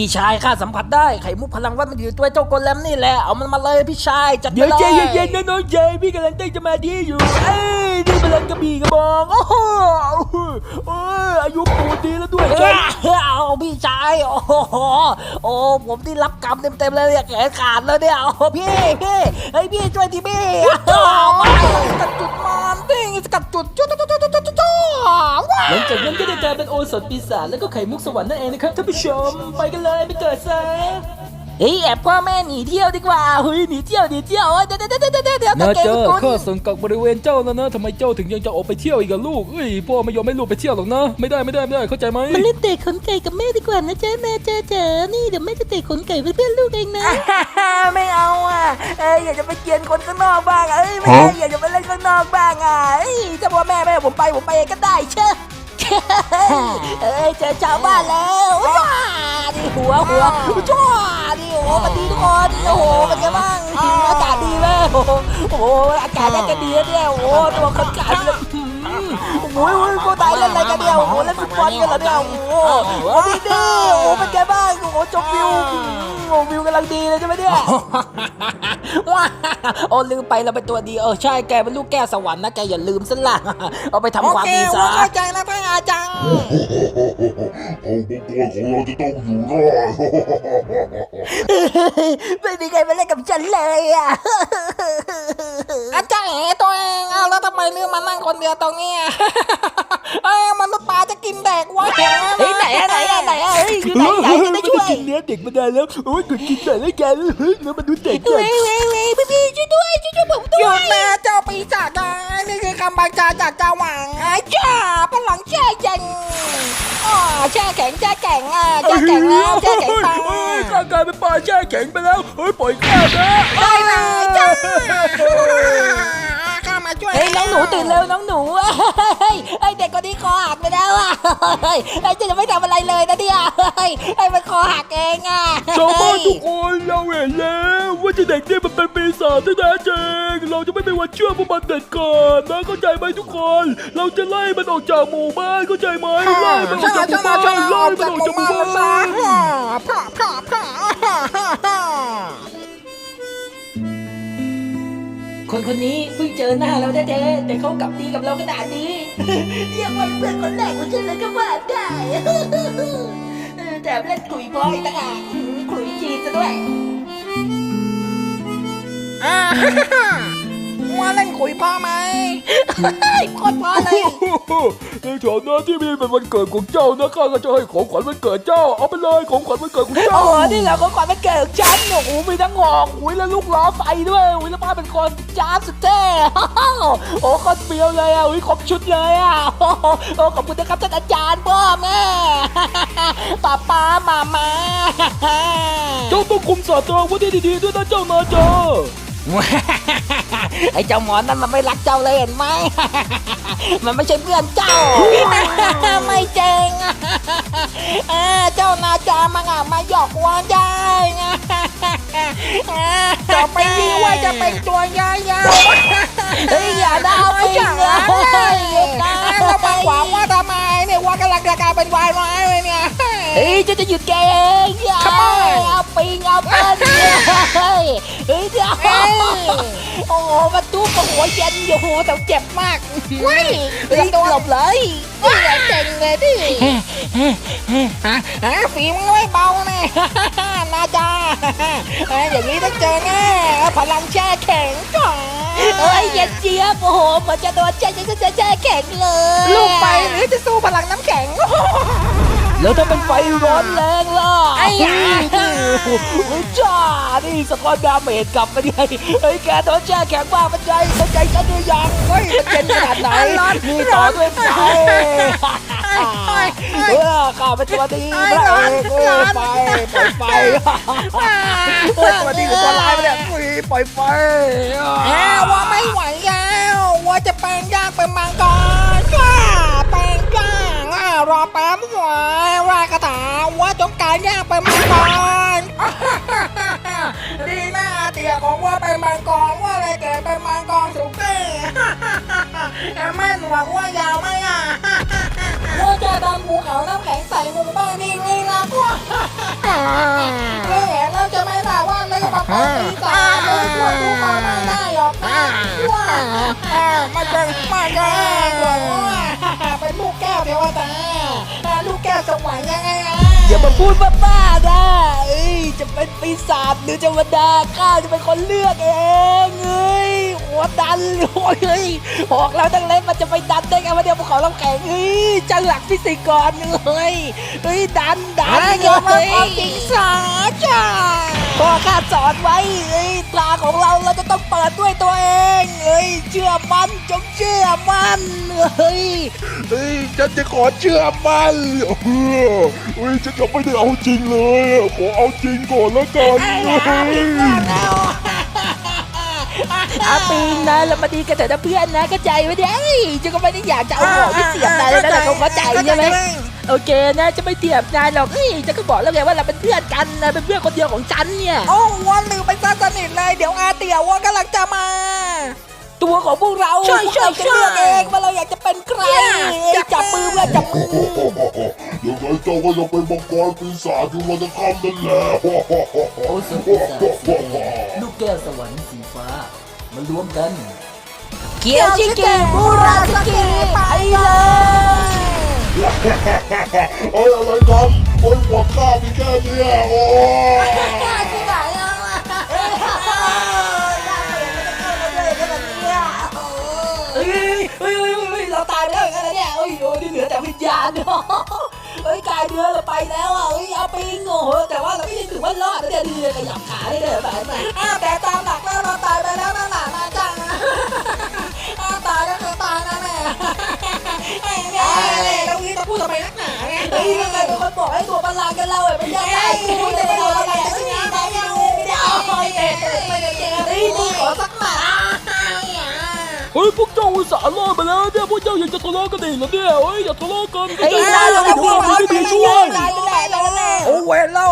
พี่ชายข้าสัมผัสได้ไข่มุกพลังวัดมันอยู่ตัวเจ้าโกเลมนี่แหละเอามันมาเลยพี่ชายจัดไปเดี๋ยวเลยใจเย็นๆนะน้องชายพี่กำลังตั้งสมาธิอยู่เอ้ยนี่พลังกระบี่กระบองโอ้โหโอ้ยอายุปูนดีแล้วด้วยเอ้ยเอาพี่ชายโอ้โหโอ้ผมที่รับกรรมเต็มๆเลยเนี่ยแขนขาดแล้วเนี่ยโอ้พี่พี่เฮ้ยพี่ช่วยทีพี่เอาไปสกัดจุดมันพี่สกัดจุดจุดจุดจุดจุดจุดจุดว้า หลังจากนั้นก็ได้กลายเป็นโอสถปีศาจแล้วก็ไข่มุกสวรรค์นั่นเองนะครับท่านผู้ชม ไปกันเลยไปเกิดซะเฮ้ยแอบพ่อแม่หนีเที่ยวดีกว่าเฮ้ยหนีเที่ยวหนีเที่ยวเอ้ยเดี๋ยวเดี๋ยวเดี๋ยวเดี๋ยวเดี๋ยวนะตะเกียเจ้าบคุณข้าสังกัดบริเวณเจ้าแล้วนะทำไมเจ้าถึงยังจะออกไปเที่ยวอีกกับลูกเอ้ยพ่อไม่ยอมให้ลูกไปเที่ยวหรอกนะ ไม่ได้ไม่ได้ไม่ได้เข้าใจไหมมาเล่นเตะขนไก่กับแม่ดีกว่านะจ๊ะแม่เจอเจอนี่เดี๋ยวแม่จะเตะขนไก่เพื่อนๆลูกเองนะ ไม่เอาอะเอ้ยอยากจะไปเกียนคนข้างนอกบ้างอะเอ้ยไม่ได้อยากจะไปเล่นข้าง นอกบ้างอะเอ้ยถ้าพ่อแม่ไม่ให้ผมไปผมไปเองก็ได้เชื่อเอ้ยเจอชาวบ้านแล้วว้าดิหัวหัวจ้าดิโอ้โหมันดีทุกคนโอ้โหเป็นไงบ้างอากาศดีไหมโอ้โหโอ้โหอากาศน่าจะดีนะเนี่ยโอ้โหตัวคนขายเลยโอ้โหโอ้โหโอ้ตายเล่นอะไรกันเนี่ยโอ้โหเล่นฟุตบอลกันเหรอเนี่ยโอ้โหโอ้ดีดีโอ้โหเป็นไงบ้างโอ้โหจบวิวโอ้วิวกำลังดีเลยใช่ไหมเนี่ยว้าโอ้ลืมไปเราเป็นตัวดีเออใช่แกเป็นลูกแก้วสวรรค์นะแกอย่าลืมซะละเอาไปทำความดีซะเข้าใจแล้วท่านอาจารย์ไม่มีใครมาเล่นกับฉันเลยอะอาจารย์เอ๋ตัวเองเอาแล้วทำไมลืมมานั่งคนเดียวตรงเนี้ยเอ้ยมนุษย์ป่าจะกินแดกวะเฮ้ยไหน อะไหนอะไหนอะเฮ้ยอยู่ไหนไหนจะได้ช่วยกินเนื้อเด็กมานานแล้วโอ้ยกดกินหน่แล้วกันเฮ้ยเนื้อมนุษย์เด็กเว้ยเว้ยเว้ยพี่พี่ช่วยด้วยช่วยด้วยผมด้หยุวดนะเจ้าปีศาจนะนี่คือคำบัญชาจากเจ้าหวังอ้จ้าพลังแช่เย็นอ๋อแช่แข็งแช่แข็งอะแช่แข็งแล้วแช่แข็งตายข้ากลายเป็นปลาแช่แข็งไปแล้วเฮ้ยปล่อยข้านะได้เลยจ้าข้ามาช่วยเฮ้ยน้องหนูตื่นเร็วน้องหนูเฮ้ยไอเด็กคนนี้คอหักไปแล้วอะเฮ้ยไอ้เจะ ทุกคนเราเห็นแล้วว่าเจะเด็กเนี่ยมันเป็นปีศาจที่แท้จริงเราจะไม่มีวันเชื่อพวกมันเด็ดขาดนะเข้าใจไหมทุกคน เราจะไล่มันออกจากหมู่บ้านเข้าใจไหมไล่มันออกจากหมู่บ้านไล่มันออกจากหมู่บ้านคนคนนี้เพิ่งเจอหน้าเราแท้ๆแต่เขากลับดีกับเราขนาดนี้เรียกว่าเพื่อนคนแรกของฉันเลยก็ว่าได้ เออแต่เล่นขลุยพลอยต่างหากอืมขลุยจีนซะด้วยอ่า ว่าเล่นขุยพ่อไหมโคตรพ่อเลยในฐานะที่มีเป็นวันเกิดของเจ้านะข้าก็จะให้ของขวัญวันเกิดเจ้า เอาไปเลยของขวัญวันเกิดของโอ้เจ้าโหนี่เราก็ความเป็นเกิดของฉันโอ้โหมีทั้งหอกอุ้ยแล้วลูกล้อไฟด้วยอุ้ยแล้วป้าเป็นคนจ้าบสุดเท่โอ้โคตรเปรี้ยวเลยอะอุ้ยครบชุดเลยอะโอ้โหโอ้ขอบคุณนะครับท่านอาจารย์พ่อแม่ป้าป้ามามาเจ้าต้องคุมสาตราไว้ที่ดีๆด้วยนะเจ้านาจา ไอ้เจ้าหมอนนั่นมันไม่รักเจ้าเลยเห็นไหม มันไม่ใช่เพื่อนเจ้า ไม่เจงอ่าเจ้านาจามังอะมาหยอกว่าได้จะไปดีว่าจะเป็นตัวใหญ่ๆเฮ้ยอย่าดาวไปอย่างนั้นเลยแล้วมาขวางว่าทำไมเนี่ยว่ากำลังจะกลายเป็นวายร้ายเลยเนี่ย เฮ้ยจะจะหยุดแกเองอย่าเอาปิงเอาเปิ้ลเฮ้ยเฮ้ยเดี๋ยวโอ้โหมันตู้กับหัวเย็นอยู่โหแต่เจ็บมากเฮ้ยตัวหลบเลยนี่แหละเจ๋งเลยดิฮะฮะฝีมึงไม่เบาแน่นาจาอย่างนี้ต้องเจอแน่พลังแช่แข็งก่อนเอ้ยเย็นเจี๊ยบโอ้โหเหมือนจะโดนแช่แช่แช่แช่แข็งเลย ลูกไปหรือจะสู้พลังน้ำแข็ง แล้วถ้าเป็นไฟร้อนแรงล่ะไอ้ยาเฮ้ยจ้านี่สกอร์ดาเมจกลับมาดิเฮ้ยแกโดนแช่แข็งบ้ามันใจมันใจฉันหรือยังเฮ้ยมันเย็นขนาดไหนนี่ต่อด้วยไฟเออข้าเป็นตัวดีพระเอกเออไฟปล่อยไฟเฮ้ยตัวดีหรือตัวร้ายมาเนี่ยอุ้ยปล่อยไฟแอาว่าไม่ไหวแล้วว่าจะแปลงร่างเป็นมังกร รอแป๊บหน่อยว่ากระถาว่าจงการย่างเป็นมังกรดีหน้าเตี่ยของว่าเป็นมังกรว่าเลยเกิดเป็นมังกรสุกี้แม่หนวกว่ายาวไหมอะเราจะทำภูเขาน้ำแข็งใส่หมู่บ้านนี่ไงล่ะพวกแม่เราจะไม่ด่าว่าเราจะมาเป็นปีศาจเลยพวกภูเขาไม่ได้หรอกนะพวกมาเจอมาเจอเป็น ลูกแก้วเทวดาลูกแก้วสวรรค์ยังไงอะอย่ามาพูดบ้าๆนะเอ้ยจะเป็นปีศาจหรือเทวดาข้าจะเป็นคนเลือกเองเอ้ยหัวดันโอ้ยเฮ้ยบอกแล้วตั้งเล็กมันจะไปดันได้ไงวะเนี่ยภูเขาน้ำแข็งเฮ้ยจังหลักฟิสิกส์ก่อนเลยเฮ้ยดันดันอย่ามาเฮ้ยเอาจริงสาจ้าพ่อข้า สอนไว้เอ้ยตราของเราเราจะต้องเปิดด้วยตัวเองเอ้ยเชื่อมันจงเชื่อมันเฮ้ยเฮ้ยฉันจะขอเชื่อมันเออเฮ้ยฉันยังไม่ได้เอาจริงเลยขอเอาจริงก่อนแล้วกันเฮ้ยอาปีนนะเรามาดีกันเถอะนะเพื่อนนะเข้าใจไหมเนี่ยเอ้ยจะก็ไม่ได้อยากจะเอาหัวไปเสียบนายแล้วนะแต่เขาเข้าใจใช่ไหม โอเคนะจะไม่เสียบนายหรอกเฮ้ยจะก็บอกแล้วไงว่าเราเป็นเพื่อนกันนะเป็นเพื่อนคนเดียวของฉันเนี่ยโอ้วันลืมไปซะสนิทเลยเดี๋ยวอาเตี๋ยวว่ากำลังจะมา ตัวของพวกเราใช่พวกเราจะใช่ เลือกเองว่าเราอยากจะเป็นใครเนี่ยเอ้ยจับมือเพื่อนจับมือยังไงเจ้าก็ยังเป็นมังกรปีศาจอยู่วันจะค่ำนั่นแหละโอสุปีศาจสีแดงลูกแก้วสวรรค์สีฟ้ามารวมกันเคียวชิเกะมูราสเกะไปเลย เอ้ยอะไรกันโอ้ยหัวข้ามีแค่เนี้ยโอ้ยที่ไหนอะเฮ้ยเฮ้ยเฮ้ยเฮ้ยเราตายไปแล้วอย่างนั้นนะเนี่ยเฮ้ยโอ้ยนี่เหลือแต่วิญญาณเนาะเฮ้ยกายเนื้อเราไปแล้วอะเฮ้ยเอาไปโง่แต่ว่าเราก็ยังถือว่ารอดนะเนี่ยดีเลยขยับขาได้เลยแบบนอ้าวแต่ตามหลักแล้วเราตายไปแล้วนั่นแหละ นาเนี่ยเฮ้ยยังไงเป็นคนบอกให้ตัวประหลาดกันเราอะไม่ได้ไอ้ไอ้กูกูจะจะไปไปเอาเอาอะอะไรไรแต่แต่ที่ที่นี่นี่ได้ได้ยัยังงไม่ได้เอาไอ้เด็กไม่ได้เจอเฮ้ยนี่ขอสักหมาเฮ้ยพวกเจ้าอุตส่าห์รอดมาแล้วเนี่ยพวกเจ้ายังจะทะเลาะกันอีกเหรอเนี่ยเฮ้ยอย่าทะเลาะกันเฮ้ยเดี๋ยวเราเราเราจะพวกเราไม่ไม่ดีดีช่ช่ววยยนายนั่นแหละนายนั่นแหละโอ้เวรเรา